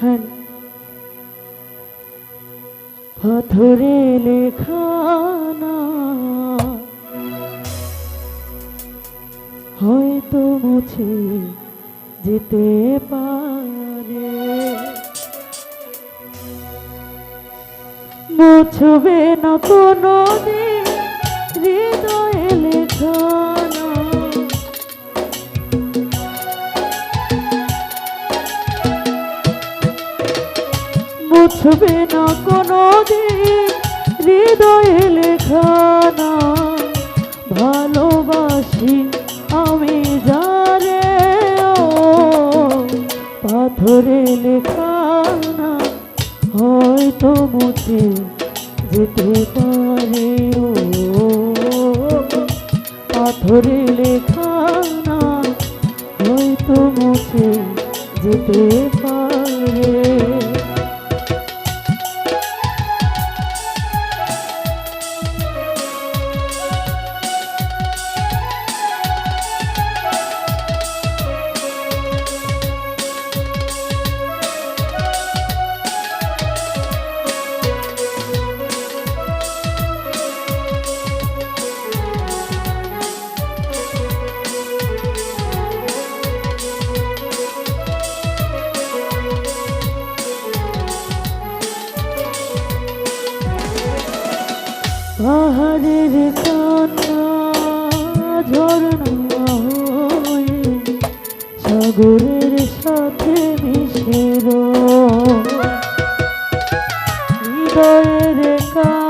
হ্যাঁ পাথরে লেখানা। হয়তো মুছে যেতে পারে। মুছবে না কোনো দিন হৃদয়ে। মুছবে না কোনো দিন হৃদয়ে লেখানা ভালোবাসি আমি ও, পাথরে লেখানা হয়তো মুছে যেতে পারে, ও, পাথরে লেখানা হয়তো মুছে যেতে পারে। পাহাড়ের কান্না ঝর্ণা হয়ে সাগরের সাথে মিশে হৃদয়ের কান্না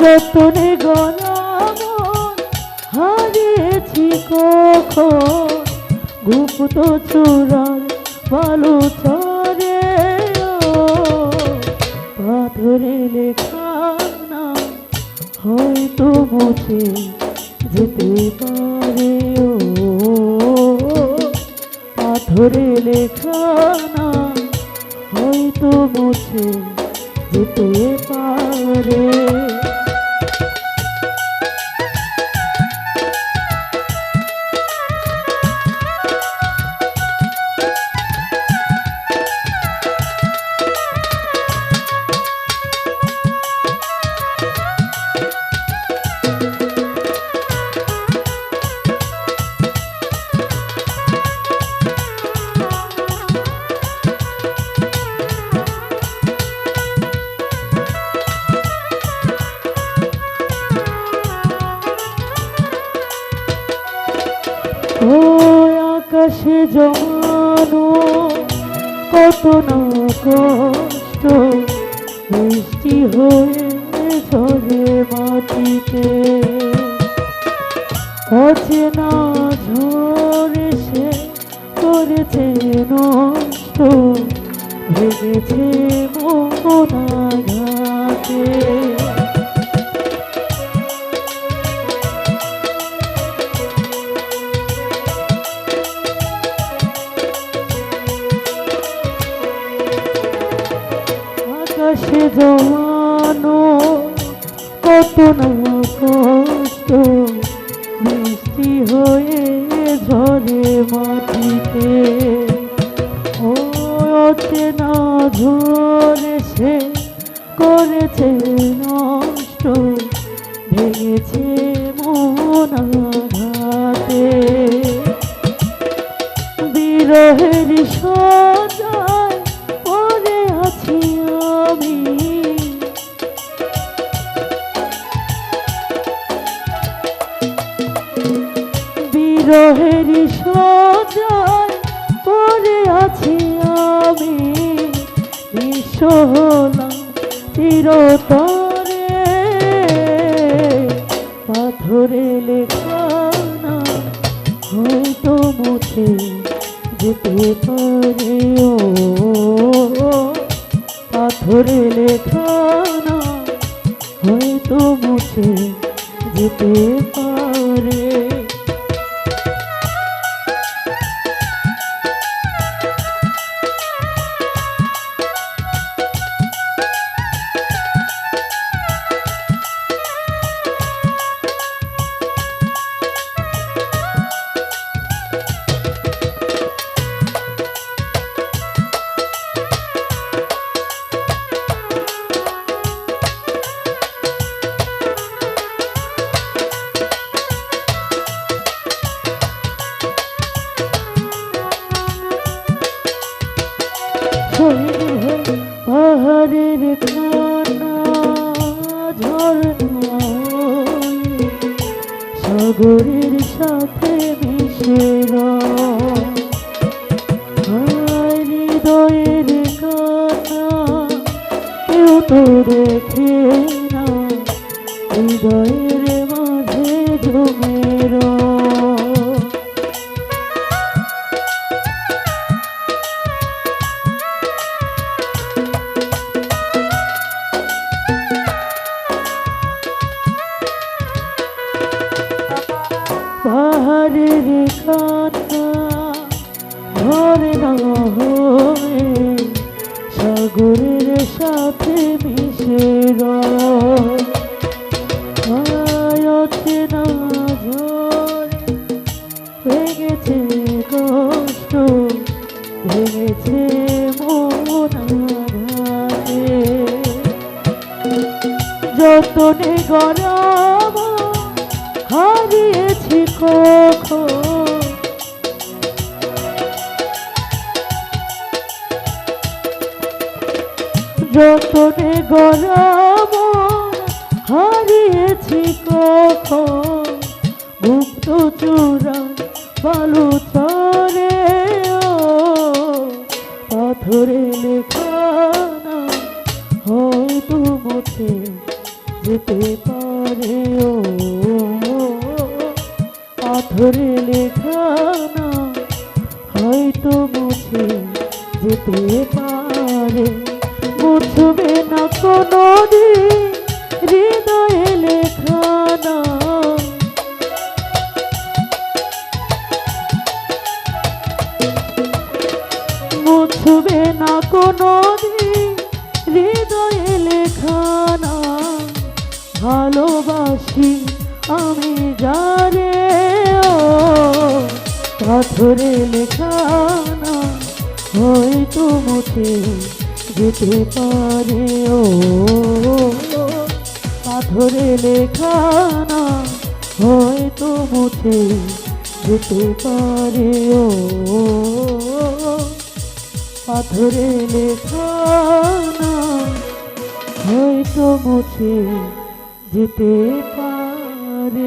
যতনে গরম হারিয়েছি কোকো গুপ্ত চূড়ার বালু চরে পাথরে লেখা না হয়তো মুছে যেতে পারে ও। পাথরে লেখা হয়তো মুছে যেতে পারে। আকাশে জমানো কত না কষ্ট বৃষ্টি হয়ে ঝরে মাটিতে। অচেনা ঝড় সে করেছে নষ্ট, ভেঙেছে মোহনা ঘাটে জমানো কত না কষ্ট বৃষ্টি হয়ে ঝরে মাটিতে। ও অচেনা ঝরে সে করেছে নষ্ট, ভেঙেছে মন ঘাতে বিরহের সজায় হলাম চিরতরে। পাথরে লেখা না হয়তো মুছে যেতে পারে ও। পাথরে সাগরের সাথে মিশে পাহাড়ের কান্না ধরে না হয়ে সাগরের সাথে মিশে রয়েছে না ঝরে ভেঙেছে কষ্ট, ভেঙেছে মন আঘাতে যতনে কখন যতনে গরম হারিয়েছি কখন মুক্ত চূড়া বালু চরে পাথরে লেখা না হয়তো মুছে যেতে পারে। পাথরে লেখা না হয়তো মুছে যেতে পারে। মুছবে না কোনো হৃদয়ে লেখা না মুছবে না কোনো হৃদয়ে লেখা না ভালোবাসি আমি যারে পাথরে লেখা না হয়তো মুছে যেতে পারে, ও পাথরে লেখা না হয়তো মুছে যেতে পারে, ও পাথরে লেখা না হয়তো মুছে যেতে পারে।